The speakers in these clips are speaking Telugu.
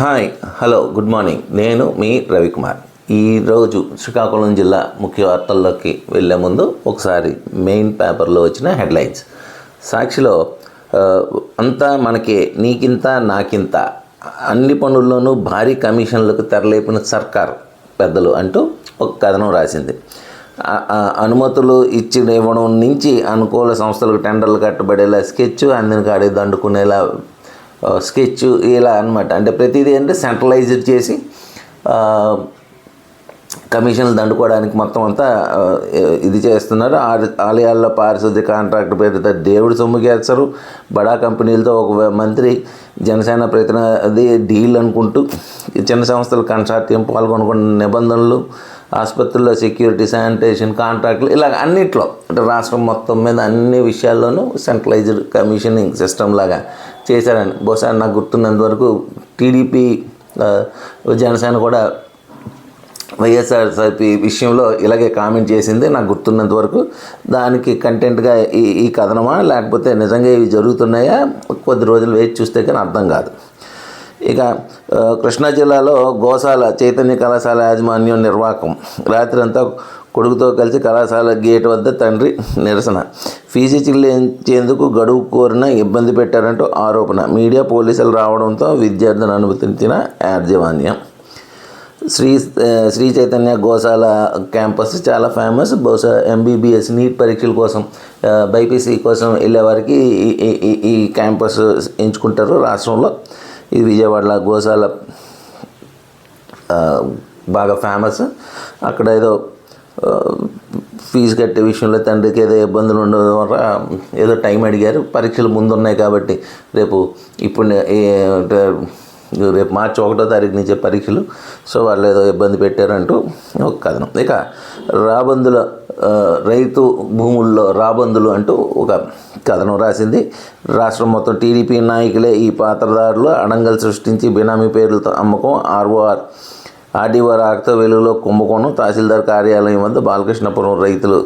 హాయ్ హలో గుడ్ మార్నింగ్ నేను మీ రవికుమార్. ఈరోజు శ్రీకాకుళం జిల్లా ముఖ్య వార్తల్లోకి వెళ్ళే ముందు ఒకసారి మెయిన్ పేపర్లో వచ్చిన హెడ్లైన్స్. సాక్షిలో అంతా మనకి నీకింత నాకింత అన్ని పనుల్లోనూ భారీ కమిషన్లకు తెరలేపిన సర్కార్ పెద్దలు అంటూ ఒక కథనం రాసింది. అనుమతులు ఇచ్చి ఇవ్వడం నుంచి అనుకూల సంస్థలకు టెండర్లు కట్టబడేలా స్కెచ్ అందిన కాడే దండుకునేలా స్కెచ్ ఇలా అన్నమాట. అంటే ప్రతిదీ అంటే సెంట్రలైజ్డ్ చేసి కమిషన్లు దండుకోవడానికి మొత్తం అంతా ఇది చేస్తున్నారు. ఆ- ఆలయాల్లో పారిశుద్ధ్య కాంట్రాక్ట్ పేరుతో దేవుడి సొమ్ము చేస్తారు బడా కంపెనీలతో ఒక మంత్రి జనసేన ప్రతినిధి డీల్ అనుకుంటూ చిన్న సంస్థలు కన్సార్టియం పాల్గొనుకున్న నిబంధనలు ఆసుపత్రుల్లో సెక్యూరిటీ శానిటేషన్ కాంట్రాక్ట్లు ఇలా అన్నిట్లో అంటే రాష్ట్రం మొత్తం మీద అన్ని విషయాల్లోనూ సెంట్రలైజ్డ్ కమిషనింగ్ సిస్టమ్ లాగా చేశారని. బహుశా నాకు గుర్తున్నంత వరకు టీడీపీ జనసేన కూడా వైఎస్ఆర్సీపీ విషయంలో ఇలాగే కామెంట్ చేసింది. నాకు గుర్తున్నంత వరకు దానికి కంటెంట్గా ఈ ఈ కథనమా లేకపోతే నిజంగా ఇవి జరుగుతున్నాయా కొద్ది రోజులు వేచి చూస్తే కానీ అర్థం కాదు. ఇక కృష్ణా జిల్లాలో గోశాల చైతన్య కళాశాల యాజమాన్యం నిర్వాహకం రాత్రి అంతా కొడుకుతో కలిసి కళాశాల గేట్ వద్ద తండ్రి నిరసన. ఫీజు చెల్లించేందుకు గడువు కోరిన ఇబ్బంది పెట్టారంటూ ఆరోపణ. మీడియా పోలీసులు రావడంతో విద్యార్థిని అనుమతించిన యాజమాన్యం. శ్రీ శ్రీ చైతన్య గోశాల క్యాంపస్ చాలా ఫేమస్. బహుశా ఎంబీబీఎస్ నీట్ పరీక్షల కోసం బైపీసీ కోసం వెళ్ళే వారికి ఈ- ఈ- క్యాంపస్ ఎంచుకుంటారు రాష్ట్రంలో. ఇది విజయవాడలో గోశాల బాగా ఫేమస్. అక్కడ ఏదో ఫీజు కట్టే విషయంలో తండ్రికి ఏదో ఇబ్బందులు ఉండడం వల్ల ఏదో టైం అడిగారు. పరీక్షలు ముందున్నాయి కాబట్టి రేపు ఇప్పుడు రేపు మార్చి ఒకటో తారీఖు నుంచే పరీక్షలు. సో వాళ్ళు ఏదో ఇబ్బంది పెట్టారంటూ ఒక కథనం. ఇక రాబందుల రైతు భూముల్లో రాబందులు అంటూ ఒక కథనం రాసింది. రాష్ట్రం మొత్తం టీడీపీ నాయకులే ఈ పాత్రదారులు అడంగలు సృష్టించి బినామీ పేర్లతో అమ్మకం ఆర్ఓఆర్ ఆర్డీఓ రాకతో వెలుగులో కుంభకోణం తహసీల్దార్ కార్యాలయం వద్ద బాలకృష్ణపురం రైతులు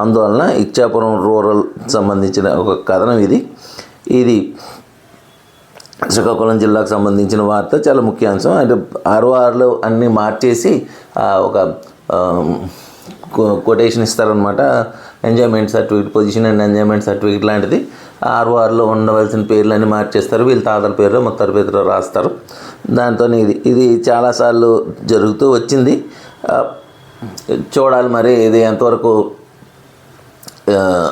ఆందోళన. ఇచ్చాపురం రూరల్ సంబంధించిన ఒక కథనం ఇది. ఇది శ్రీకాకుళం జిల్లాకు సంబంధించిన వార్త. చాలా ముఖ్యాంశం. అంటే ఆర్ఓఆర్లో అన్నీ మార్చేసి ఒక కొటేషన్ ఇస్తారనమాట enjoyment certificate position and enjoyment certificate లాంటిది. ఆర్ఓఆర్లో ఉండవలసిన పేర్లన్నీ మార్చేస్తారు. వీళ్ళ తాతల పేరు మొత్తం పేరు రాస్తారు. దాంతో ఇది. ఇది చాలాసార్లు జరుగుతూ వచ్చింది. చూడాలి మరి ఇది ఎంతవరకు ఆ,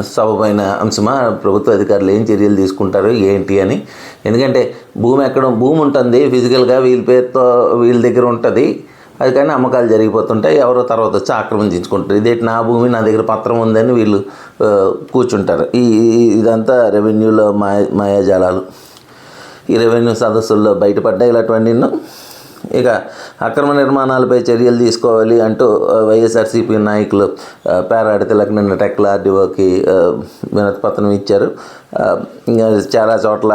సబబైన అంశమా? ప్రభుత్వ అధికారులు ఏం చర్యలు తీసుకుంటారు ఏంటి అని. ఎందుకంటే భూమి ఎక్కడ భూమి ఉంటుంది ఫిజికల్గా వీళ్ళ పేరుతో వీళ్ళ దగ్గర ఉంటుంది. అది కానీ అమ్మకాలు జరిగిపోతుంటాయి. ఎవరో తర్వాత వచ్చి ఆక్రమించుకుంటారు ఇదేంటి నా భూమి నా దగ్గర పత్రం ఉందని వీళ్ళు కూర్చుంటారు. ఈ ఇదంతా రెవెన్యూలో మాయ మాయాజాలాలు. ఈ రెవెన్యూ సదస్సుల్లో బయటపడ్డాయి ఇలాంటివన్నీ ఇక అక్రమ నిర్మాణాలపై చర్యలు తీసుకోవాలి అంటూ వైఎస్ఆర్సీపీ నాయకులు పేరాడి తిలక్ నిన్న టెక్ల ఆర్డీఓకి వినతి పత్రం ఇచ్చారు. చాలా చోట్ల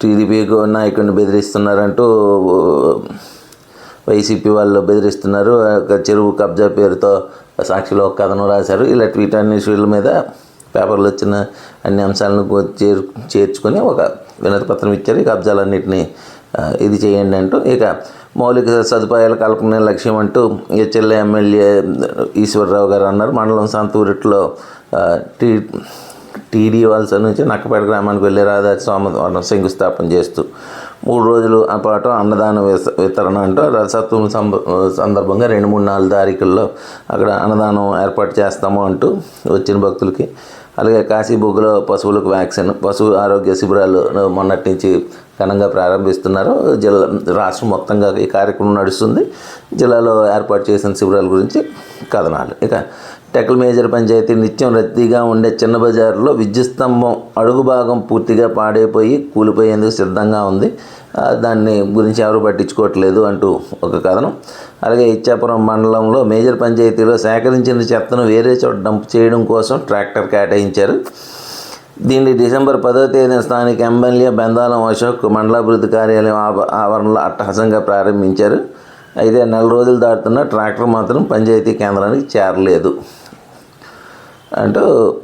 టీడీపీ నాయకుడిని బెదిరిస్తున్నారంటూ వైసీపీ వాళ్ళు బెదిరిస్తున్నారు. ఒక చెరువు కబ్జా పేరుతో సాక్షిలో ఒక కథను రాశారు. ఇలా ట్వీట్ అన్ని షూల మీద పేపర్లు వచ్చిన అన్ని అంశాలను చేర్ చేరు చేర్చుకొని ఒక వినతి పత్రం ఇచ్చారు. ఈ కబ్జాలన్నింటినీ ఇది చేయండి అంటూ ఇక మౌలిక సదుపాయాల కల్పనే లక్ష్యం అంటూ హెచ్ఎల్ఏ ఎమ్మెల్యే ఈశ్వరరావు గారు అన్నారు. మండలం సంతూరిట్లో టీ టీడీ వలస నుంచి నక్కపేట గ్రామానికి వెళ్ళే రహదారి సోమవారం శంకుస్థాపన చేస్తూ మూడు రోజులు ఆ పాటు అన్నదాన వితరణ అంటూ రసత్వం సంబ- సందర్భంగా రెండు మూడు నాలుగు తారీఖుల్లో అక్కడ అన్నదానం ఏర్పాటు చేస్తాము అంటూ వచ్చిన భక్తులకి. అలాగే కాశీబుగ్గులో పశువులకు వ్యాక్సిన్ పశువు ఆరోగ్య శిబిరాలు మొన్నటి నుంచి ఘనంగా ప్రారంభిస్తున్నారు. జిల్లా రాష్ట్రం మొత్తంగా ఈ కార్యక్రమం నడుస్తుంది. జిల్లాలో ఏర్పాటు చేసిన శిబిరాల గురించి కథనాలు. ఇక టెకల్ మేజర్ పంచాయతీ నిత్యం రద్దీగా ఉండే చిన్న బజారులో విద్యుత్ స్తంభం అడుగు భాగం పూర్తిగా పాడైపోయి కూలిపోయేందుకు సిద్ధంగా ఉంది. దాన్ని గురించి ఎవరు పట్టించుకోవట్లేదు అంటూ ఒక కథనం. అలాగే ఇచ్చాపురం మండలంలో మేజర్ పంచాయతీలో సేకరించిన చెత్తను వేరే చోట డంప్ చేయడం కోసం ట్రాక్టర్ కేటాయించారు. దీన్ని డిసెంబర్ పదో తేదీన స్థానిక ఎమ్మెల్యే బెందాలం అశోక్ మండలాభివృద్ధి కార్యాలయం ఆవ- ఆవరణలో అట్టహాసంగా ప్రారంభించారు. అయితే నెల రోజులు దాటుతున్న ట్రాక్టర్ మాత్రం పంచాయతీ కేంద్రానికి చేరలేదు. అంటూ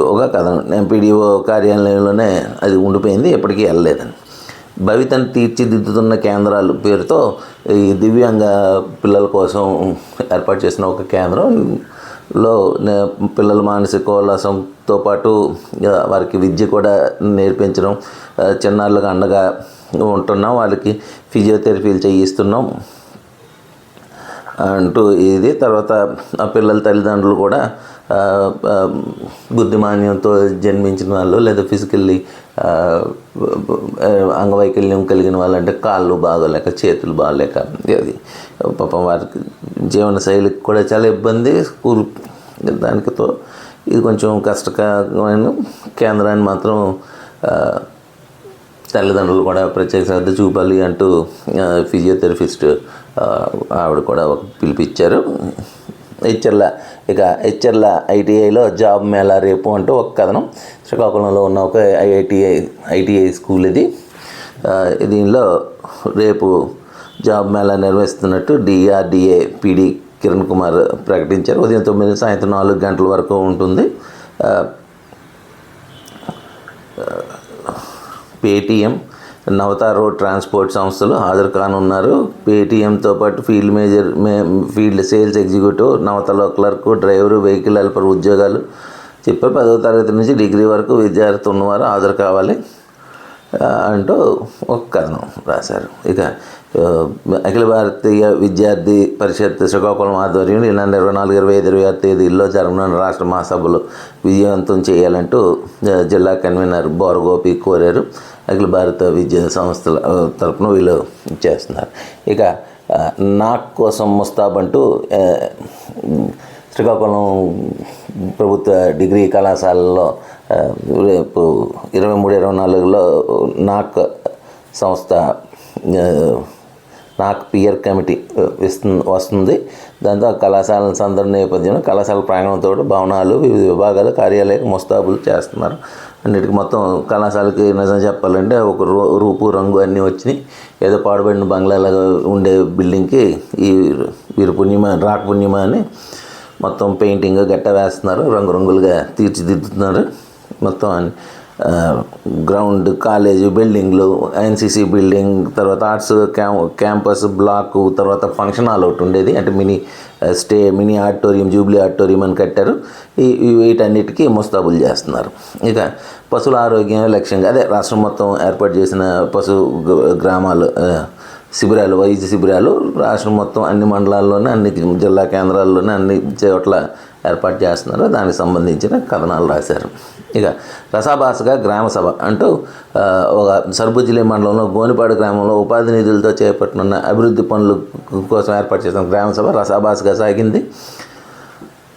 ఒక నేను ఎంపీడీఓ కార్యాలయంలోనే అది ఉండిపోయింది ఎప్పటికీ వెళ్ళలేదని. భవితను తీర్చిదిద్దుతున్న కేంద్రాలు పేరుతో ఈ దివ్యాంగ పిల్లల కోసం ఏర్పాటు చేసిన ఒక కేంద్రంలో నే- పిల్లల మానసిక ఉల్లాసంతో పాటు వారికి విద్య కూడా నేర్పించడం చిన్నారులకు అండగా ఉంటున్నాం వాళ్ళకి ఫిజియోథెరపీలు చేయిస్తున్నాం. అంటూ ఇది. తర్వాత ఆ పిల్లల తల్లిదండ్రులు కూడా బుద్ధిమాన్యంతో జన్మించిన వాళ్ళు లేదా ఫిజికల్లీ అంగవైకల్యం కలిగిన వాళ్ళు అంటే కాళ్ళు బాగోలేక చేతులు బాగోలేక అది పాపం వారికి జీవన శైలికి కూడా చాలా ఇబ్బంది. స్కూల్ దానికితో ఇది కొంచెం కష్టకరమైన కేంద్రాన్ని మాత్రం తల్లిదండ్రులు కూడా ప్రత్యేక శ్రద్ధ చూపాలి అంటూ ఫిజియోథెరపిస్ట్ ఆవిడ కూడా ఒక పిలిపిచ్చారు. హెచ్ఎర్ల ఇక హెచ్ఎర్ల ఐటీఐలో జాబ్ మేళా రేపు అంటూ ఒక కథనం. శ్రీకాకుళంలో ఉన్న ఒక ఐఐటిఐ ఐటీఐ స్కూల్ ఇది. దీనిలో రేపు జాబ్ మేళా నిర్వహిస్తున్నట్టు డిఆర్డిఏ పీడీ కిరణ్ కుమార్ ప్రకటించారు. ఉదయం తొమ్మిది సాయంత్రం నాలుగు గంటల వరకు ఉంటుంది. పేటీఎం నవతా రోడ్ ట్రాన్స్పోర్ట్ సంస్థలు హాజరు కానున్నారు. పేటీఎంతో పాటు ఫీల్డ్ మేజర్ మే ఫీల్డ్ సేల్స్ ఎగ్జిక్యూటివ్ నవతలో క్లర్క్ డ్రైవరు వెహికల్ హెల్పర్ ఉద్యోగాలు చెప్పారు పదో తరగతి నుంచి డిగ్రీ వరకు విద్యార్థి ఉన్నవారు హాజరు కావాలి. అంటూ ఒక కథనం రాశారు. ఇక అఖిల భారతీయ విద్యార్థి పరిషత్ శ్రీకాకుళం ఆధ్వర్యంలో ఈ నెల ఇరవై నాలుగు ఇరవై ఐదు ఇరవై ఆరు తేదీల్లో జరగనున్న రాష్ట్ర మహాసభలు విజయవంతం చేయాలంటూ జిల్లా కన్వీనర్ బోరగోపి కోరారు. అఖిల భారత విద్యా సంస్థల తరఫున తరపున వీళ్ళు చేస్తున్నారు. ఇక నా కోసం ముస్తాబ్ అంటూ శ్రీకాకుళం ప్రభుత్వ డిగ్రీ కళాశాలలో రేపు ఇరవై మూడు ఇరవై నాలుగులో నాక్ సంస్థ ఆ, నాక్ పియర్ కమిటీ ఇస్తుంది వస్తుంది. దాంతో కళాశాల సందర్భ నేపథ్యంలో కళాశాల ప్రాంగణంతో భవనాలు వివిధ విభాగాలు కార్యాలయాలు ముస్తాబులు చేస్తున్నారు. అన్నిటికీ మొత్తం కళాశాలకి నిజం చెప్పాలంటే ఒక రూ రూపు రంగు అన్నీ వచ్చినాయి. ఏదో పాడుబడిన బంగ్లాలాగా ఉండే బిల్డింగ్కి ఈ వీరి పుణ్యమా రాక్ పుణ్యమా అని మొత్తం పెయింటింగ్ గట్ట వేస్తున్నారు. రంగురంగులుగా తీర్చిదిద్దుతున్నారు. మొత్తం అన్ని, గ్రౌండ్ కాలేజ్ బిల్డింగ్లు ఎన్సీసీ బిల్డింగ్ తర్వాత ఆర్ట్స్ క్యాం క్యాంపస్ బ్లాక్ తర్వాత ఫంక్షన్ హాల్ ఒకటి ఉండేది. అంటే mini stay mini auditorium jubilee auditorium అని కట్టారు. ఈ వీటన్నిటికీ ముస్తాబులు చేస్తున్నారు. ఇక పశువుల ఆరోగ్యం లక్ష్యంగా అదే రాష్ట్రం మొత్తం ఏర్పాటు చేసిన పశు గ్రామాలు శిబిరాలు వైద్య శిబిరాలు రాష్ట్రం మొత్తం అన్ని మండలాల్లోనే అన్ని జిల్లా కేంద్రాల్లోనే అన్ని చోట్ల ఏర్పాటు చేస్తున్నారు. దానికి సంబంధించిన కథనాలు రాశారు. ఇక రసాభాసగా గ్రామ సభ అంటూ ఒక సర్బుజిలి మండలంలో గోనిపాడు గ్రామంలో ఉపాధి నిధులతో చేపట్టనున్న అభివృద్ధి పనుల కోసం ఏర్పాటు చేసిన గ్రామ సభ రసాభాసగా సాగింది.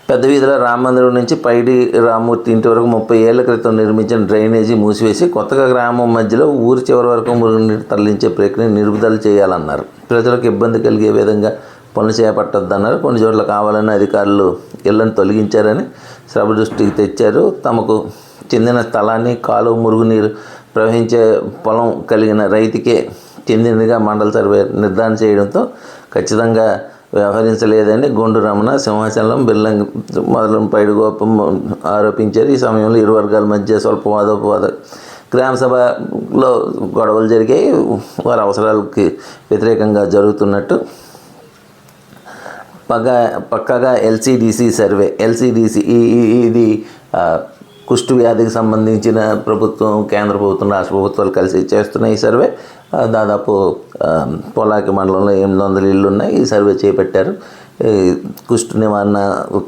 పెద్ద వీధిలో రామ మందిరం నుంచి పైడి రామూర్తి ఇంటి వరకు ముప్పై ఏళ్ళ క్రితం నిర్మించిన డ్రైనేజీ మూసివేసి కొత్తగా గ్రామం మధ్యలో ఊరి చివరి వరకు మురుగునీరు తరలించే ప్రక్రియ నిలుపుదల చేయాలన్నారు. ప్రజలకు ఇబ్బంది కలిగే విధంగా పనులు చేపట్టొద్దన్నారు కొన్ని చోట్ల కావాలని అధికారులు ఇళ్ళను తొలగించారని సభ దృష్టికి తెచ్చారు. తమకు చెందిన స్థలాన్ని కాలువ మురుగునీరు ప్రవహించే పొలం కలిగిన రైతుకే చెందినదిగా మండల సర్వే నిర్ధారణ చేయడంతో ఖచ్చితంగా వ్యవహరించలేదని గుండు రమణ సింహాచలం బిల్లంగి మొదలు పైడిగోపం ఆరోపించారు. ఈ సమయంలో ఇరు వర్గాల మధ్య స్వల్ప వాదోపవాద గ్రామ సభలో గొడవలు జరిగాయి. వారి అవసరాలకి వ్యతిరేకంగా జరుగుతున్నట్టు పక్క పక్కగా ఎల్సిడిసి సర్వే ఎల్సిడిసి ఈ ఇది కుష్టు వ్యాధికి సంబంధించిన ప్రభుత్వం కేంద్ర ప్రభుత్వం రాష్ట్ర ప్రభుత్వాలు కలిసి చేస్తున్న ఈ సర్వే. దాదాపు పొలాకి మండలంలో ఎనిమిది వందల ఇళ్ళు ఉన్నాయి. ఈ సర్వే చేపట్టారు. ఈ కుష్టు నివారణ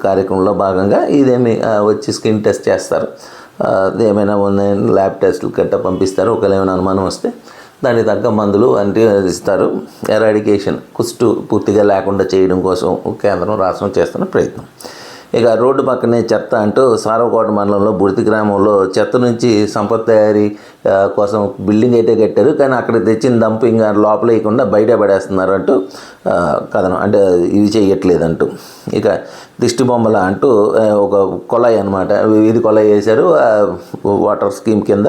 కార్యక్రమంలో భాగంగా ఇదేమి వచ్చి స్కిన్ టెస్ట్ చేస్తారు. ఏమైనా ఉన్నాయని ల్యాబ్ టెస్టులు గట్ట పంపిస్తారు. ఒకవేళ ఏమైనా అనుమానం వస్తే దానికి తగ్గ మందులు అంటే ఇస్తారు. ఎరాడికేషన్ కుష్టు పూర్తిగా లేకుండా చేయడం కోసం కేంద్రం రాష్ట్రం చేస్తున్న ప్రయత్నం. ఇక రోడ్డు పక్కనే చెత్త అంటూ సారవకోట మండలంలో బుడితి గ్రామంలో చెత్త నుంచి సంపత్ తయారీ కోసం బిల్డింగ్ అయితే కట్టారు. కానీ అక్కడ తెచ్చిన డంపింగ్ లోపల వేయకుండా బయట పడేస్తున్నారు అంటూ కథనం. అంటే ఇది చేయట్లేదంటూ. ఇక దిష్టి బొమ్మల అంటూ ఒక కొలాయి అనమాట వీధి కొలాయి వేశారు. వాటర్ స్కీమ్ కింద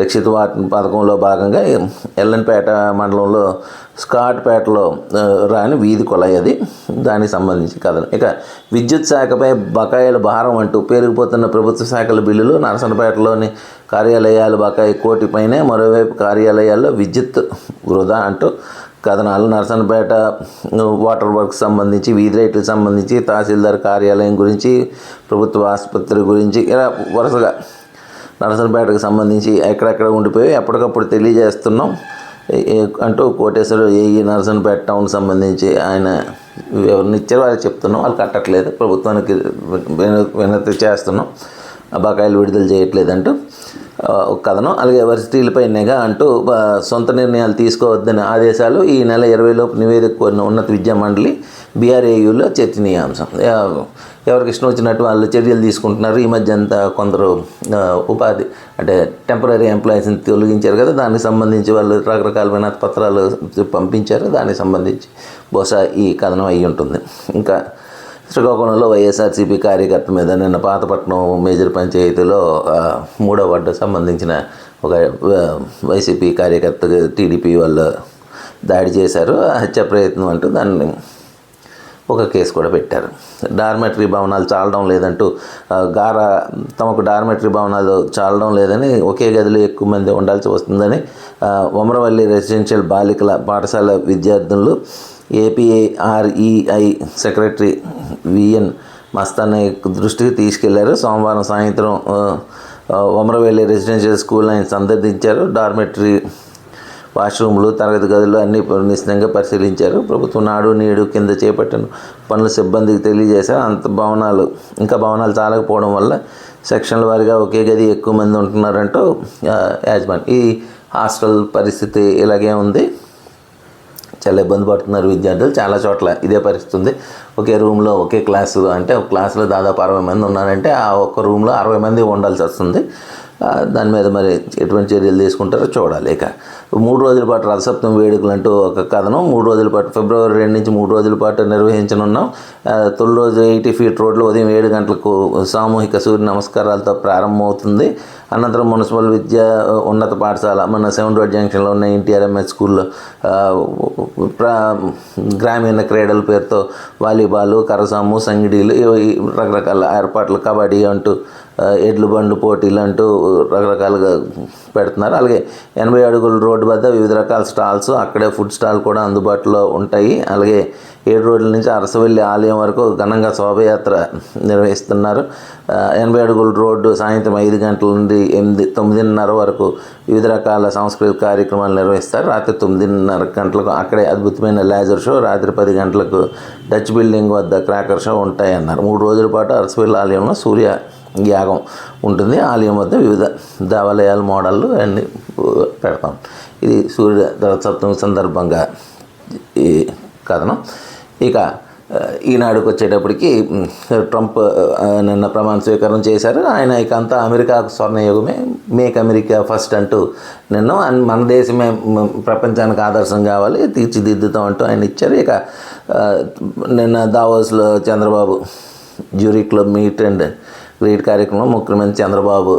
రక్షిత వాటర్ పథకంలో భాగంగా ఎల్లంపేట మండలంలో స్కాట్పేటలో రాని వీధి కొలాయి అది దానికి సంబంధించి కథనం ఇక విద్యుత్ శాఖపై బకాయిల భారం అంటూ పెరిగిపోతున్న ప్రభుత్వ శాఖల బిల్లులు నరసనపేటలోని కార్యాలయాలు బకాయి కోటి పైనే మరోవైపు కార్యాలయాల్లో విద్యుత్ వృధా అంటూ కథనాలు. నరసనపేట వాటర్ వర్క్స్ సంబంధించి వీధి రైట్లకు సంబంధించి తహసీల్దార్ కార్యాలయం గురించి ప్రభుత్వ ఆసుపత్రి గురించి ఇలా వరుసగా నరసనపేటకు సంబంధించి ఎక్కడెక్కడ ఉండిపోయి ఎప్పటికప్పుడు తెలియజేస్తున్నాం. అంటూ కోటేశ్వర ఏఈ నరసన్పేట టౌన్ సంబంధించి ఆయన ఎవరిని ఇచ్చారో వాళ్ళు చెప్తున్నాం. వాళ్ళు కట్టట్లేదు. ప్రభుత్వానికి వినతి చేస్తున్నాం. ఆ బకాయిలు విడుదల చేయట్లేదంటూ ఒక కథనం. అలాగే వర్సిటీలపై నిఘా అంటూ సొంత నిర్ణయాలు తీసుకోవద్దని ఆదేశాలు ఈ నెల ఇరవై లోపు నివేదిక కోరిన ఉన్నత విద్యా మండలి బీఆర్ఏయులో చర్చనీయాంశం. ఎవరికి ఇష్టం వచ్చినట్టు వాళ్ళు చర్యలు తీసుకుంటున్నారు. ఈ మధ్య అంతా కొందరు ఉపాధి అంటే టెంపరీ ఎంప్లాయీస్ని తొలగించారు కదా దానికి సంబంధించి వాళ్ళు రకరకాలమైన పత్రాలు పంపించారు. దానికి సంబంధించి బహుశా ఈ కథనం అయి ఉంటుంది. ఇంకా శ్రీకాకుళంలో వైఎస్ఆర్సీపీ కార్యకర్త మీద నిన్న పాతపట్నం మేజర్ పంచాయతీలో మూడో వార్డు సంబంధించిన ఒక వైసీపీ కార్యకర్త టీడీపీ వాళ్ళు దాడి చేశారు. హత్య ప్రయత్నం అంటూ దాన్ని ఒక కేసు కూడా పెట్టారు. డార్మెటరీ భవనాలు చాలడం లేదంటూ గారా గార తమకు డార్మెటరీ భవనాలు చాలడం లేదని ఒకే గదిలో ఎక్కువ మంది ఉండాల్సి వస్తుందని ఉమరవల్లి రెసిడెన్షియల్ బాలికల పాఠశాల విద్యార్థులు ఏపీఏఆర్ఈఐ సెక్రటరీ విఎన్ మస్తాన్ దృష్టికి తీసుకెళ్ళారు. సోమవారం సాయంత్రం ఆ, ఉమరవెల్లి రెసిడెన్షియల్ స్కూల్ ఆయన సందర్శించారు. డార్మెటరీ వాష్రూమ్లు తరగతి గదులు అన్ని నిశ్చితంగా పరిశీలించారు. ప్రభుత్వం నాడు నేడు కింద చేపట్టిన పనులు సిబ్బందికి తెలియజేశారు. అంత భవనాలు ఇంకా భవనాలు చాలకపోవడం వల్ల సెక్షన్ల వారిగా ఒకే గది ఎక్కువ మంది ఉంటున్నారంటూ యాజమాన్ ఈ హాస్టల్ పరిస్థితి ఇలాగే ఉంది. చాలా ఇబ్బంది పడుతున్నారు విద్యార్థులు చాలా చోట్ల. ఇదే పరిస్థితి ఉంది. ఒకే రూమ్లో ఒకే క్లాసు అంటే ఒక క్లాసులో దాదాపు అరవై మంది ఉన్నారంటే ఆ ఒక్క రూమ్లో అరవై మంది ఉండాల్సి వస్తుంది. దాని మీద మరి ఎటువంటి చర్యలు తీసుకుంటారో చూడాలి. ఇక మూడు రోజుల పాటు రథసప్తమి వేడుకలు అంటూ ఒక కథనం. మూడు రోజుల పాటు ఫిబ్రవరి రెండు నుంచి మూడు రోజుల పాటు నిర్వహించనున్నాం. తొలి రోజు ఎయిటీ ఫీట్ రోడ్లో ఉదయం ఏడు గంటలకు సామూహిక సూర్య నమస్కారాలతో ప్రారంభమవుతుంది. అనంతరం మున్సిపల్ విద్యా ఉన్నత పాఠశాల మన సెవెన్ రోడ్ జంక్షన్లో ఉన్న ఎన్టీఆర్ఎంఎస్ స్కూల్లో గ్రామీణ క్రీడల పేరుతో వాలీబాల్ కరసాము సంగిడీలు ఇవి రకరకాల ఏర్పాట్లు కబడ్డీ అంటూ ఎడ్ల బండ్లు పోటీలు అంటూ రకరకాలుగా పెడుతున్నారు. అలాగే ఎనభై అడుగుల రోడ్డు వద్ద వివిధ రకాల స్టాల్స్ అక్కడే ఫుడ్ స్టాల్ కూడా అందుబాటులో ఉంటాయి. అలాగే ఏడు రోజుల నుంచి అరసవెల్లి ఆలయం వరకు ఘనంగా శోభయాత్ర నిర్వహిస్తున్నారు. ఎనభై అడుగుల రోడ్డు సాయంత్రం ఐదు గంటల నుండి ఎనిమిది తొమ్మిదిన్నర వరకు వివిధ రకాల సాంస్కృతిక కార్యక్రమాలు నిర్వహిస్తారు. రాత్రి తొమ్మిదిన్నర గంటలకు అక్కడే అద్భుతమైన లేజర్ షో రాత్రి పది గంటలకు డచ్ బిల్డింగ్ వద్ద క్రాకర్ షో ఉంటాయన్నారు. మూడు రోజుల పాటు అరసవెల్లి ఆలయంలో సూర్య యాగం ఉంటుంది. ఆలయం వద్ద వివిధ దేవాలయాల మోడళ్ళు అన్ని పెడతాం. ఇది సూర్య సప్తమి సందర్భంగా ఈ కథనం. ఇక ఈనాడుకు వచ్చేటప్పటికి ట్రంప్ నిన్న ప్రమాణ స్వీకారం చేశారు. ఆయన ఇక అంతా అమెరికాకు స్వర్ణయుగమే మేక్ అమెరికా ఫస్ట్ అంటూ నిన్న. మన దేశమే ప్రపంచానికి ఆదర్శం కావాలి తీర్చిదిద్దుతాం అంటూ ఆయన ఇచ్చారు. ఇక నిన్న దావోస్లో Chandrababu jury club meet and greet కార్యక్రమం ముఖ్యమంత్రి చంద్రబాబు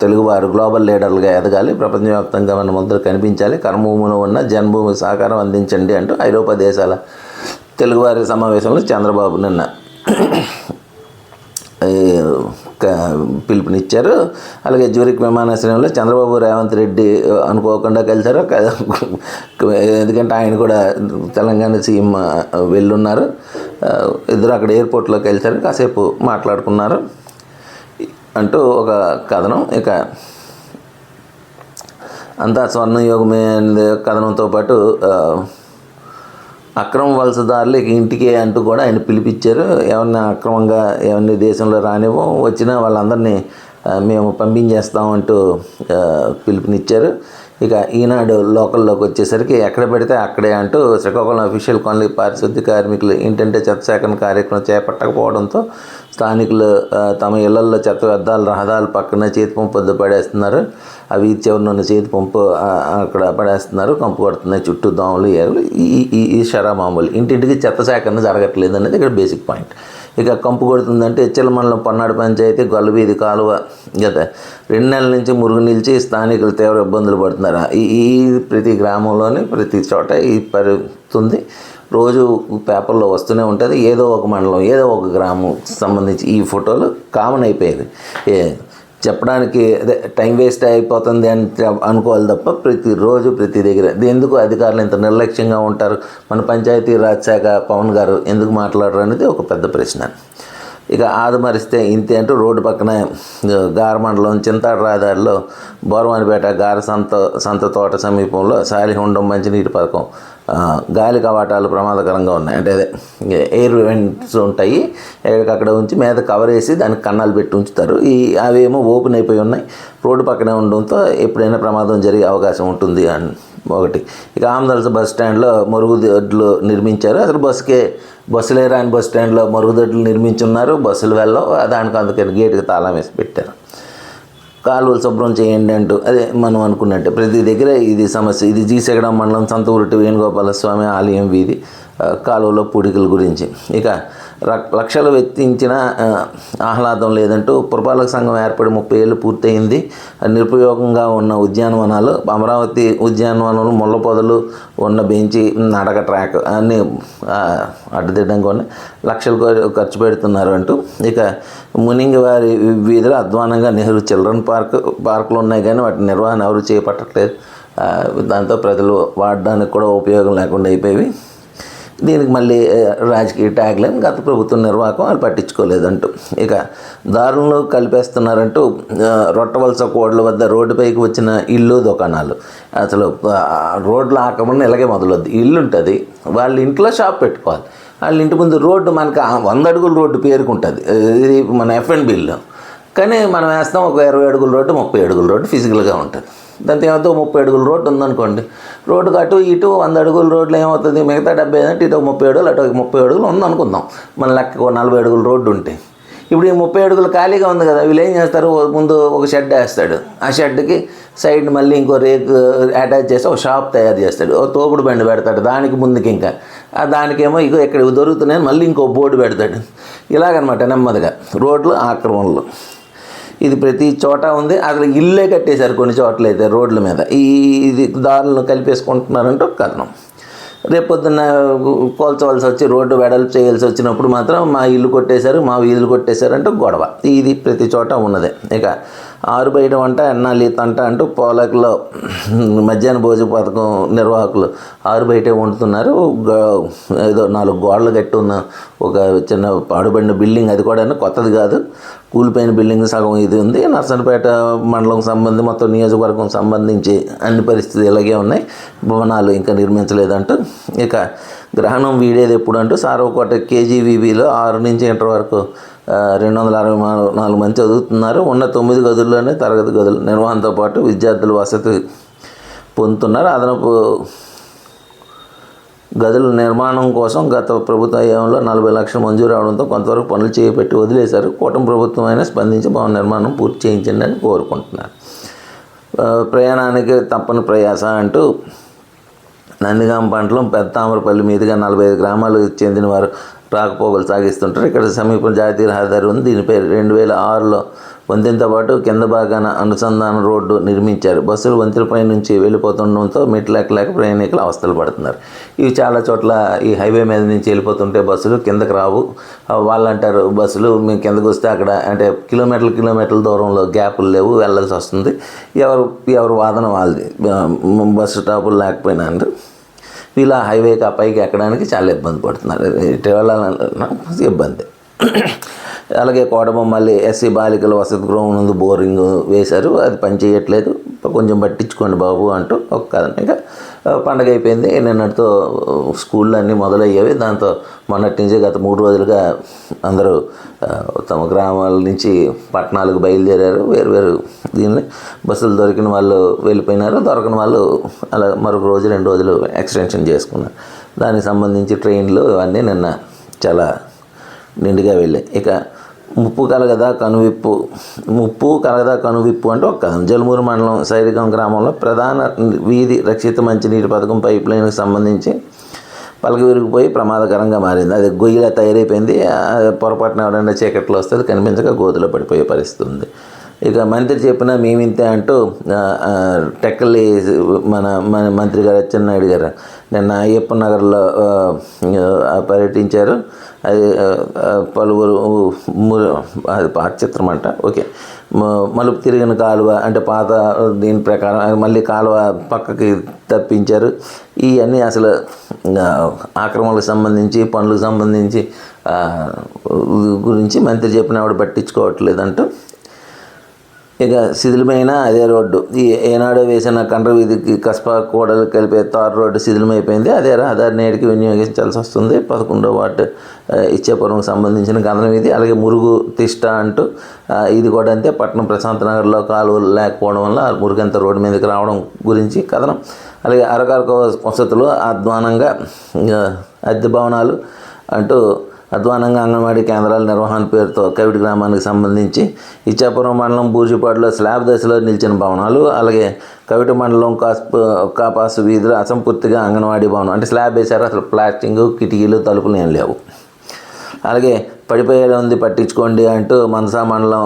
తెలుగువారు గ్లోబల్ లీడర్లుగా ఎదగాలి ప్రపంచవ్యాప్తంగా మన ముద్ర కనిపించాలి కర్మభూమిలో ఉన్న జన్మభూమి సహకారం అందించండి అంటూ ఐరోపా దేశాల తెలుగువారి సమావేశంలో చంద్రబాబు నిన్న పిలుపునిచ్చారు. అలాగే జ్యూరిక్ విమానాశ్రయంలో చంద్రబాబు రేవంత్ రెడ్డి అనుకోకుండా కలిశారు. ఎందుకంటే ఆయన కూడా తెలంగాణ సీఎం వెళ్ళున్నారు. ఇద్దరు అక్కడ ఎయిర్పోర్ట్లో కలిశారు. కాసేపు మాట్లాడుకున్నారు. అంటూ ఒక కథనం. ఇక అంతా స్వర్ణయోగమే అనే కథనంతో పాటు అక్రమ వలసదారులు ఇక ఇంటికి అంటూ కూడా ఆయన పిలిపించారు. ఎవరిని అక్రమంగా ఎవరిని దేశంలో రానివ్వం వచ్చినా వాళ్ళందరినీ మేము పంపించేస్తామంటూ పిలుపునిచ్చారు. ఇక ఈనాడు లోకల్లోకి వచ్చేసరికి ఎక్కడ పెడితే అక్కడే అంటూ శ్రీకాకుళం అఫీషియల్ కాలనీ పారిశుద్ధ్య కార్మికులు ఏంటంటే చెత్త సేకరణ కార్యక్రమం చేపట్టకపోవడంతో స్థానికులు తమ ఇళ్ళల్లో చెత్త వ్యర్థాలు రహదారుల పక్కన చేతి పంపు పడేస్తున్నారు అవి చివరిన చేతి పంపు అక్కడ పడేస్తున్నారు కంపు కొడుతున్నాయి చుట్టూ దోమలు ఏవలు. ఈ ఈ ఈ షరా మామూలు. ఇంటింటికి చెత్త సేకరణ జరగట్లేదు అనేది ఇక్కడ బేసిక్ పాయింట్ ఇక కంపు కొడుతుందంటే ఎచ్చల మండలం పన్నాడు పంచాయతీ గొల్లవీధి కాలువ గత రెండు నెలల నుంచి మురుగు నిలిచి స్థానికులు తీవ్ర ఇబ్బందులు పడుతున్నారు. ఈ ఈ ప్రతి గ్రామంలోని ప్రతి చోట ఈ పరుగుతుంది. రోజు పేపర్లో వస్తూనే ఉంటుంది. ఏదో ఒక మండలం ఏదో ఒక గ్రామం సంబంధించి ఈ ఫోటోలు కామన్ అయిపోయేది. ఏ చెప్పడానికి అదే టైం వేస్ట్ అయిపోతుంది అని అనుకోవాలి తప్ప ప్రతిరోజు ప్రతి దగ్గర. ఎందుకు అధికారులు ఇంత నిర్లక్ష్యంగా ఉంటారు? మన పంచాయతీ రాజ్ శాఖ పవన్ గారు ఎందుకు మాట్లాడరు అనేది ఒక పెద్ద ప్రశ్న. ఇక ఆదమరిస్తే ఇంతే అంటూ రోడ్డు పక్కన గారమండలం చింతాడు రహదారిలో బోరవానిపేట గార సంత సంత తోట సమీపంలో సాలిహుండం మంచినీటి పథకం గాలి కవాటాలు ప్రమాదకరంగా ఉన్నాయి. అంటే అదే ఎయిర్ వెంట్స్ ఉంటాయి. ఎక్కడికక్కడ ఉంచి మీద కవర్ వేసి దానికి కన్నాలు పెట్టి ఉంచుతారు. ఈ అవేమో ఓపెన్ అయిపోయి ఉన్నాయి. రోడ్డు పక్కనే ఉండడంతో ఎప్పుడైనా ప్రమాదం జరిగే అవకాశం ఉంటుంది అని ఒకటి. ఇక ఆమదలస బస్ స్టాండ్లో మరుగుదొడ్లు నిర్మించారు. అసలు బస్సుకే బస్సులే రాని బస్ స్టాండ్లో మరుగుదొడ్లు నిర్మించున్నారు. బస్సులు వెళ్ళవు. దానికి అందుకని గేటుకి తాళం వేసి పెట్టారు. కాలువలు శుభ్రం చేయండి అంటూ అదే మనం అనుకున్నట్టే. ప్రతి దగ్గర ఇది సమస్య. ఇది జీసెగడం మండలం సంతూరుటి వేణుగోపాల స్వామి ఆలయం వీధి. కాలువలో పూడికల గురించి. ఇక లక్షలు వెత్తించిన ఆహ్లాదం లేదంటూ పురపాలక సంఘం ఏర్పడి ముప్పై ఏళ్ళు పూర్తయింది. నిరుపయోగంగా ఉన్న ఉద్యానవనాలు అమరావతి ఉద్యానవనాలు ముళ్ళ పొదలు ఉన్న బెంచి నడక ట్రాక్ అన్నీ అడ్డదిడ్డంగా ఉన్నాయి. లక్షలు ఖర్చు పెడుతున్నారు అంటూ. ఇక మునింగి వారి వీధిలో అధ్వానంగా నెహ్రూ చిల్డ్రన్ పార్క్ పార్కులు ఉన్నాయి కానీ వాటి నిర్వహణ ఎవరు చేపట్టట్లేదు. దాంతో ప్రజలు వాడడానికి కూడా ఉపయోగం లేకుండా అయిపోయి దీనికి మళ్ళీ రాజకీయ ట్యాగ్లైన్ గత ప్రభుత్వం నిర్వాహకం వాళ్ళు పట్టించుకోలేదంటూ. ఇక దారులను కలిపేస్తున్నారంటూ రొట్టవలస కోడ్ల వద్ద రోడ్డుపైకి వచ్చిన ఇల్లు దుకాణాలు. అసలు రోడ్లు రోడ్ల ఆక్రమణ ఇలాగే మొదలొద్దు ఇల్లు ఉంటుంది వాళ్ళ ఇంట్లో షాప్ పెట్టుకోవాలి. వాళ్ళ ఇంటి ముందు రోడ్డు మనకు వంద అడుగుల రోడ్డు పేరుకుంటుంది. ఇది మన ఎఫ్ఎన్బిల్లో కానీ మనం వేస్తాం ఒక ఇరవై అడుగుల రోడ్డు ముప్పై అడుగుల రోడ్డు ఫిజికల్గా ఉంటుంది. దాంతో ఏమవుతుంది ముప్పై అడుగుల రోడ్డు ఉందనుకోండి రోడ్డుకు అటు ఇటు వంద అడుగుల రోడ్లు ఏమవుతుంది? మిగతా డెబ్బై అంటే ఇటు ముప్పై అడుగులు అటు ఒక ముప్పై అడుగులు ఉందనుకుందాం మన లెక్క నలభై అడుగుల రోడ్డు ఉంటే. ఇప్పుడు ఈ ముప్పై అడుగులు ఖాళీగా ఉంది కదా వీళ్ళు ఏం చేస్తారు? ముందు ఒక షెడ్ వేస్తాడు. ఆ షెడ్కి సైడ్ మళ్ళీ ఇంకో రేకు అటాచ్ చేసి ఒక షాప్ తయారు చేస్తాడు. ఓ తోపుడు బండి పెడతాడు దానికి ముందుకి ఇంకా. ఆ దానికేమో ఇగో ఇక్కడ దొరుకుతున్నాయని మళ్ళీ ఇంకో బోర్డు పెడతాడు. ఇలాగనమాట నెమ్మదిగా. రోడ్లు ఆక్రమణలు. ఇది ప్రతి చోట ఉంది. అసలు ఇల్లే కట్టేశారు కొన్ని చోట్ల అయితే రోడ్ల మీద. ఈ ఇది దారులను కలిపేసుకుంటున్నారంటే ఒక కథనం. రేపొద్దున్న కోల్చవలసి వచ్చి రోడ్డు వెడల్పు చేయాల్సి వచ్చినప్పుడు మాత్రం మా ఇల్లు కొట్టేశారు మా వీధులు కొట్టేశారు అంటే గొడవ. ఇది ప్రతి చోట ఉన్నదే. ఇక ఆరు బయట వంట ఎన్నాలి తంట అంటూ పోలకలో మధ్యాహ్న భోజన పథకం నిర్వాహకులు ఆరు బయటే వండుతున్నారు. ఏదో నాలుగు గోడలు కట్టి ఉన్న ఒక చిన్న పాడుబడిన బిల్డింగ్ అది కూడా కొత్తది కాదు. కూలిపోయిన బిల్డింగ్ సగం ఇది ఉంది. నర్సనపేట మండలం సంబంధించి మొత్తం నియోజకవర్గం సంబంధించి అన్ని పరిస్థితులు ఇలాగే ఉన్నాయి. భవనాలు ఇంకా నిర్మించలేదంటూ ఇక గ్రహణం వీడేది ఎప్పుడు అంటూ సారవకోట కేజీవీబీలో ఆరు నుంచి ఇంటర్ వరకు రెండు వందల అరవై నాలుగు నాలుగు మంది చదువుతున్నారు. ఉన్న తొమ్మిది గదుల్లోనే తరగతి గదులు నిర్వహణతో పాటు విద్యార్థులు వసతి పొందుతున్నారు. అదనపు గదుల నిర్మాణం కోసం గత ప్రభుత్వ హయాంలో నలభై లక్షలు మంజూరు అవడంతో కొంతవరకు పనులు చేపట్టి వదిలేశారు. కూటమి ప్రభుత్వం అయినా స్పందించి భవన నిర్మాణం పూర్తి చేయించండి అని కోరుకుంటున్నారు. ప్రయాణానికి తప్పని ప్రయాస అంటూ నందిగాం పంటలం పెద్ద తామరపల్లి మీదుగా నలభై ఐదు గ్రామాలకు చెందిన వారు రాకపోకలు సాగిస్తుంటారు. ఇక్కడ సమీప జాతీయ రహదారి ఉంది. దీనిపై రెండు వేల ఆరులో వంతెనతో పాటు కింద భాగాన అనుసంధాన రోడ్డు నిర్మించారు. బస్సులు వంతెనపై నుంచి వెళ్ళిపోతుండడంతో మెట్లు ఎక్కలేక ప్రయాణికులు అవస్థలు పడుతున్నారు. ఇవి చాలా చోట్ల ఈ హైవే మీద నుంచి వెళ్ళిపోతుంటే బస్సులు కిందకు రావు. వాళ్ళు అంటారు బస్సులు మేము కిందకు వస్తే అక్కడ అంటే కిలోమీటర్ల కిలోమీటర్ల దూరంలో గ్యాపులు లేవు వెళ్ళాల్సి వస్తుంది. ఎవరు ఎవరు వాదన వాళ్ళది. బస్సు స్టాపులు లేకపోయినా అంటే ఇలా హైవేకి ఆ పైకి ఎక్కడానికి చాలా ఇబ్బంది పడుతున్నారు. ఇటు వెళ్ళాలన్నా ఇబ్బంది. అలాగే కోటబొమ్మల్లి ఎస్సీ బాలికల వసతి గృహం ముందు బోరింగ్ వేశారు. అది పని చేయట్లేదు. కొంచెం పట్టించుకోండి బాబు అంటూ ఒక కథ ఇక పండగ అయిపోయింది. నిన్నటితో స్కూళ్ళు అన్నీ మొదలయ్యేవి. దాంతో మొన్నటి నుంచి గత మూడు రోజులుగా అందరూ తమ గ్రామాల నుంచి పట్టణాలకు బయలుదేరారు. వేరు వేరు దీన్ని బస్సులు దొరికిన వాళ్ళు వెళ్ళిపోయినారు. దొరకని వాళ్ళు అలా మరొక రోజు రెండు రోజులు ఎక్స్టెన్షన్ చేసుకున్నారు. దానికి సంబంధించి ట్రైన్లు అవన్నీ నిన్న చాలా నిండుగా వెళ్ళాయి. ఇక ముప్పు కలగదా కనువిప్పు? ముప్పు కలగదా కనువిప్పు అంటే ఒక జలుమూరు మండలం సైరికం గ్రామంలో ప్రధాన వీధి రక్షిత మంచినీటి పథకం పైప్ లైన్కి సంబంధించి పలక విరిగిపోయి ప్రమాదకరంగా మారింది. అది గొయ్యిలా తయారైపోయింది. పొరపాటున ఎవరైనా చీకట్లో వస్తే అది కనిపించక గోతులో పడిపోయే పరిస్థితి ఉంది. ఇక మంత్రి చెప్పిన మేమింతే అంటూ టెక్కలి మన మన మంత్రి గారు అచ్చెన్నాయుడు గారు నిన్న అయ్యప్ప నగర్లో పర్యటించారు. అది పలువురు అది పాత చిత్రం అంట. ఓకే. మలుపు తిరిగిన కాలువ అంటే పాత దీని ప్రకారం మళ్ళీ కాలువ పక్కకి తప్పించారు. ఇవన్నీ అసలు ఆక్రమణకు ఆక్రమణలకు సంబంధించి పనులకు సంబంధించి గురించి మంత్రి చెప్పిన ఆవిడ పట్టించుకోవట్లేదంటూ. ఇక శిథిలమైన అదే రోడ్డు. ఈ ఏనాడో వేసిన కండ్ర వీధికి కస్పా కూడలు కలిపే తారు రోడ్డు శిథిలమైపోయింది అదే రహదారి నేటికి వినియోగించాల్సి వస్తుంది. పదకొండో వార్డు ఇచ్చేపురంకి సంబంధించిన గంధం ఇది. అలాగే మురుగు తిష్ట అంటూ ఇది కూడా అంతే. పట్టణం ప్రశాంత నగర్లో కాలువలు లేకపోవడం వల్ల మురుగంత రోడ్డు మీదకి రావడం గురించి కథనం. అలాగే అరకరక వసతులు అధ్వానంగా అద్దె భవనాలు అంటూ అధ్వానంగా అంగన్వాడీ కేంద్రాల నిర్వహణ పేరుతో కవిటి గ్రామానికి సంబంధించి ఇచ్చాపురం మండలం బూజిపాడులో స్లాబ్ దశలో నిలిచిన భవనాలు అలాగే కవిటి మండలం కాస్ప కాపాసు వీధిలో అసంపూర్తిగా అంగన్వాడీ భవనం. అంటే స్లాబ్ వేశారు అసలు ప్లాస్టింగ్ కిటికీలు తలుపులు ఏం లేవు. అలాగే పడిపోయేలా ఉంది పట్టించుకోండి అంటూ మనసా మండలం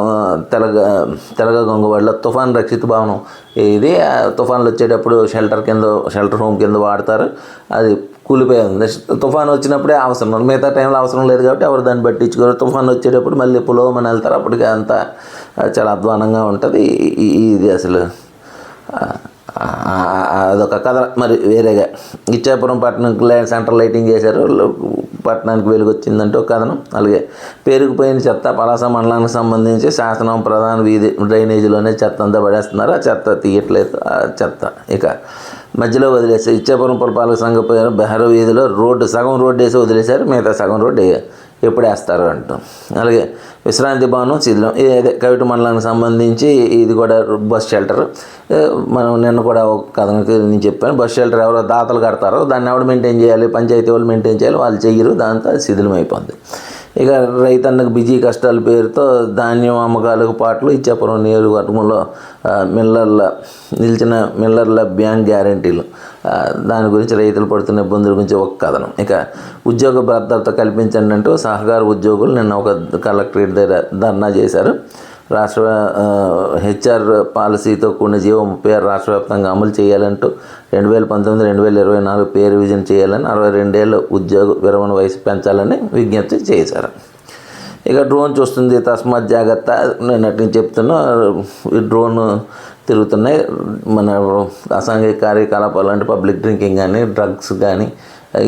తెలగ తెలగ గొంగవాడలో తుఫాన్ రక్షిత భవనం. ఇది ఆ, తుఫాన్లు వచ్చేటప్పుడు షెల్టర్ కింద షెల్టర్ హోమ్ కింద వాడతారు. అది కూలిపోయి ఉంది. తుఫాన్ వచ్చినప్పుడే అవసరం మిగతా టైంలో అవసరం లేదు కాబట్టి ఎవరు దాన్ని పట్టించుకోరు. తుఫాన్ వచ్చేటప్పుడు మళ్ళీ పులోమని వెళ్తారు. అప్పటికి అంతా చాలా అధ్వానంగా ఉంటుంది. ఈ- ఇది అసలు అదొక కథ. మరి వేరేగా. ఇచ్చాపురం పట్టణం లైట్ సెంటర్ లైటింగ్ చేశారు. పట్టణానికి వెలుగొచ్చిందంటే ఒక కథనం. అలాగే పేరుకుపోయిన చెత్త పలాస మండలానికి సంబంధించి శాసనం ప్రధాన వీధి డ్రైనేజీలోనే చెత్త అంతా పడేస్తున్నారు. ఆ చెత్త తీయట్లేదు. ఆ చెత్త ఇక మధ్యలో వదిలేసి ఇచ్చాపురం పురపాలక సంఘ పేరు బెహర వీధిలో రోడ్డు సగం రోడ్డు వేసి వదిలేశారు. మిగతా సగం రోడ్డు ఎప్పుడు వేస్తారు అంటాం. అలాగే విశ్రాంతి భవనం శిథిలం ఇది అదే కవిటి మండలానికి సంబంధించి ఇది కూడా బస్ షెల్టర్. మనం నిన్న కూడా ఒక కథనకి నేను చెప్పాను. బస్ షెల్టర్ ఎవరో దాతలు కడతారో దాన్ని ఎవరు మెయింటైన్ చేయాలి? పంచాయతీ వాళ్ళు మెయింటైన్ చేయాలి వాళ్ళు చెయ్యరు దాంతో అది శిథిలం ఇక రైతన్నకు బిజీ కష్టాల పేరుతో ధాన్యం అమ్మకాలకు పాటలు ఇచ్చాపురం నియోజకవర్గంలో ఆ, మిల్లర్ల నిలిచిన మిల్లర్ల బ్యాంక్ గ్యారంటీలు. దాని గురించి రైతులు పడుతున్న ఇబ్బందుల గురించి ఒక కథనం. ఇక ఉద్యోగ భద్రత కల్పించండి అంటూ సహకార ఉద్యోగులు నిన్న ఒక కలెక్టరేట్ దగ్గర ధర్నా చేశారు. రాష్ట్ర హెచ్ఆర్ పాలసీతో కూడిన జీవో ముప్పై ఆరు రాష్ట్ర వ్యాప్తంగా అమలు చేయాలంటూ రెండు వేల పంతొమ్మిది రెండు వేల ఇరవై నాలుగు పే రివిజన్ చేయాలని అరవై రెండేళ్ళు ఉద్యోగ విరమణ వయసు పెంచాలని విజ్ఞప్తి చేశారు. ఇక డ్రోన్ చూస్తుంది తస్మాత్ జాగ్రత్త నేను అటు చెప్తున్నా ఈ డ్రోన్ తిరుగుతున్నాయి మన అసాంఘిక కార్యకలాపాలు అంటే పబ్లిక్ డ్రింకింగ్ కానీ డ్రగ్స్ కానీ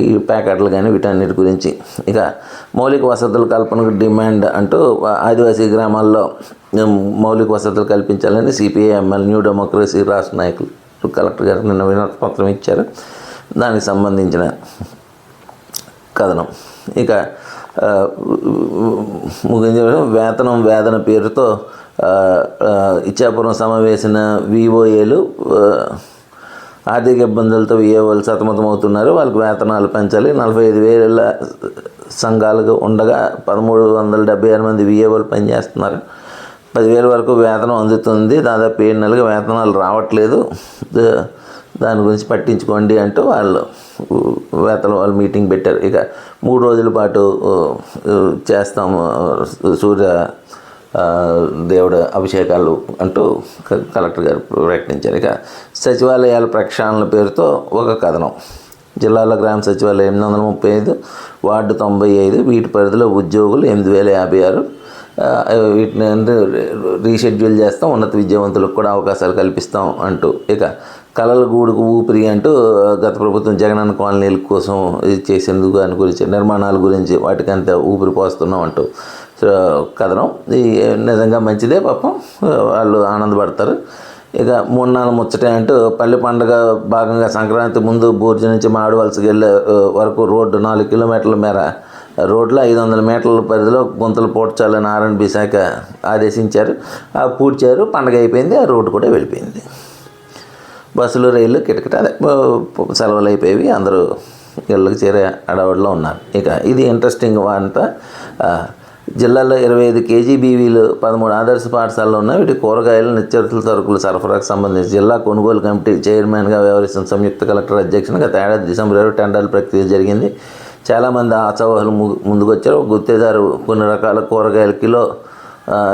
ఈ ప్యాకెట్లు కానీ వీటన్నిటి గురించి ఇక మౌలిక వసతుల కల్పనకు డిమాండ్ అంటూ ఆదివాసీ గ్రామాల్లో మౌలిక వసతులు కల్పించాలని సిపిఐ ఎంఎల్ న్యూ డెమోక్రసీ రాష్ట్ర నాయకులు కలెక్టర్ గారు నిన్న వినతి పత్రం ఇచ్చారు దానికి సంబంధించిన కథనం ఇక ఆ, వేతనం వేదన పేరుతో ఇచ్చాపురం సమావేశన వివోఏలు ఆర్థిక ఇబ్బందులతో విఏఓలు సతమతమవుతున్నారు. వాళ్ళకి వేతనాలు పెంచాలి. నలభై ఐదు వేల సంఘాలుగా ఉండగా పదమూడు వందల డెబ్బై ఆరు మంది విఏఓలు పనిచేస్తున్నారు. పదివేల వరకు వేతనం అందుతుంది. దాదాపు ఏడు నెలలుగా వేతనాలు రావట్లేదు. దాని గురించి పట్టించుకోండి అంటూ వాళ్ళు వేతన వాళ్ళు మీటింగ్ పెట్టారు. ఇక మూడు రోజుల పాటు చేస్తాము. సూర్య దేవుడు అభిషేకాలు అంటూ క- కలెక్టర్ గారు ప్రకటించారు. ఇక సచివాలయాల ప్రక్షాళన పేరుతో ఒక కథనం. జిల్లాలో గ్రామ సచివాలయం ఎనిమిది వందల ముప్పై ఐదు వార్డు తొంభై ఐదు వీటి పరిధిలో ఉద్యోగులు ఎనిమిది వేల యాభై ఆరు వీటిని అంటే రీషెడ్యూల్ చేస్తాం ఉన్నత విద్యావంతులకు కూడా అవకాశాలు కల్పిస్తాం అంటూ. ఇక కళల గూడుకు ఊపిరి అంటూ గత ప్రభుత్వం జగనన్న కాలనీల కోసం ఇది చేసేందుకు దాని గురించి నిర్మాణాల గురించి వాటికంతా ఊపిరి పోస్తున్నాం అంటూ. కథనం. ఈ నిజంగా మంచిదే పాపం. వాళ్ళు ఆనందపడతారు. ఇక మూడు నాలుగు ముచ్చటే అంటూ పల్లె పండుగ భాగంగా సంక్రాంతి ముందు బూర్జు నుంచి మాడవలసి వెళ్ళే వరకు రోడ్డు నాలుగు కిలోమీటర్ల మేర రోడ్లో ఐదు వందల మీటర్ల పరిధిలో గుంతలు పూడ్చాలని ఆర్ఎండ్బి శాఖ ఆదేశించారు. ఆ పూడ్చారు. పండగ అయిపోయింది. ఆ రోడ్డు కూడా వెళ్ళిపోయింది. బస్సులు రైళ్ళు కిటకిట అదే. సెలవులు అయిపోయి అందరూ ఇళ్ళకి చేరే అడవుల్లో ఉన్నారు. ఇక ఇది ఇంట్రెస్టింగ్ వంట జిల్లాలో ఇరవై ఐదు కేజీబీవీలు పదమూడు ఆదర్శ పాఠశాలలో ఉన్నాయి. వీటి కూరగాయలు నిత్యావసర సరుకుల సరఫరాకు సంబంధించి జిల్లా కొనుగోలు కమిటీ చైర్మన్గా వ్యవహరిస్తున్న సంయుక్త కలెక్టర్ అధ్యక్షునిగా గత ఏడాది డిసెంబర్ ఇరవై టెండర్ల ప్రక్రియ జరిగింది. చాలామంది ఆచవాహులు ముందుకొచ్చారు. ఒక గుత్తేదారు కొన్ని రకాల కూరగాయల కిలో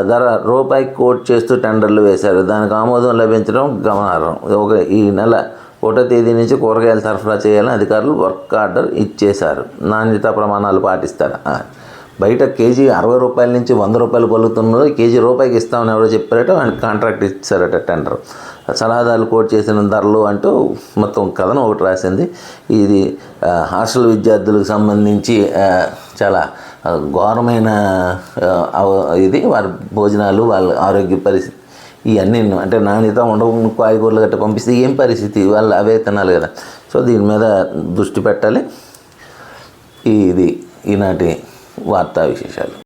ధర రూపాయికి కోట్ చేస్తూ టెండర్లు వేశారు. దానికి ఆమోదం లభించడం గమనార్హం. ఒక ఈ నెల ఒకటో తేదీ నుంచి కూరగాయలు సరఫరా చేయాలని అధికారులు వర్క్ ఆర్డర్ ఇచ్చేశారు. నాణ్యతా ప్రమాణాలు పాటిస్తారు? బయట కేజీ అరవై రూపాయల నుంచి వంద రూపాయలు పలుకుతున్నారు కేజీ రూపాయికి ఇస్తామని ఎవరో చెప్పారట ఆయనకి కాంట్రాక్ట్ ఇచ్చారట టెండర్. సలహాదారులు కోట్ చేసిన ధరలు అంటూ మొత్తం కథనం ఒకటి రాసింది. ఇది హాస్టల్ విద్యార్థులకు సంబంధించి చాలా ఘోరమైన ఇది వారి భోజనాలు వాళ్ళ ఆరోగ్య పరిస్థితి ఇవన్నీ అంటే నాణ్యత ఉండవు కాయగూరలు గట్ట పంపిస్తే ఏం పరిస్థితి? వాళ్ళు అవే తినాలి కదా. సో దీని మీద దృష్టి పెట్టాలి. ఇది ఈనాటి వార్తా విశేషాలు